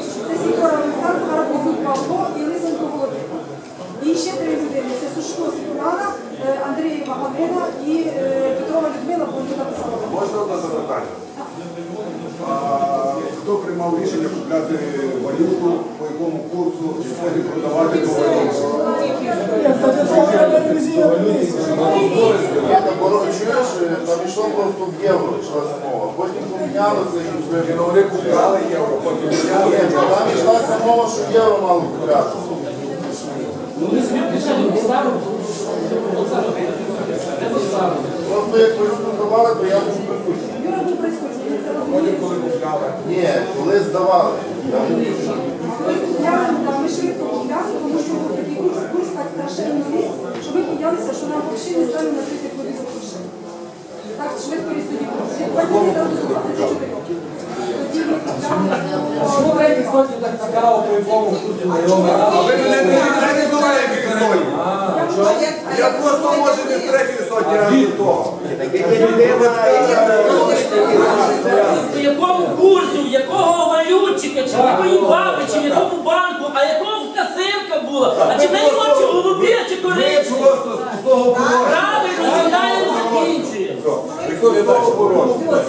Це Сікора Олександр, Гарбузюк Павло і Лисенко Володимир. І ще три людини. Це Сушко Світлана, е, Андрієва Галина і е, Петрова Людмила, бо написали. Можна одне запитання? Хто приймав рішення купляти валюту, по якому курсу і потім продавати по валюті? Там йшло просто в євро, йшлася мова. Потім помінялося і Ну, Вони купляли євро, потім євро. там йшлася мова, що євро мало купляти. Просто як ви продавали, то я був присутній. Потім, коли купляли. Ні, коли здавали, я був присутній. Ми купляли, ми швидко купляли, тому що був такий курс, курс так страшенно ріс, що ми боялися, що нам взагалі не стане на 30 годин Чому третій сотні так цікаво, по якому курсі на його А ви мене не відповідаєте, які сотні. Я просто може не з сотні, а від того. В якому курсу, якого валютчика, чи в якої баби, чи в якому банку, а якого касирка була, а чи в неї очі голубі, чи коричневі. просто з пустого порожня. Ніхто не того порожня.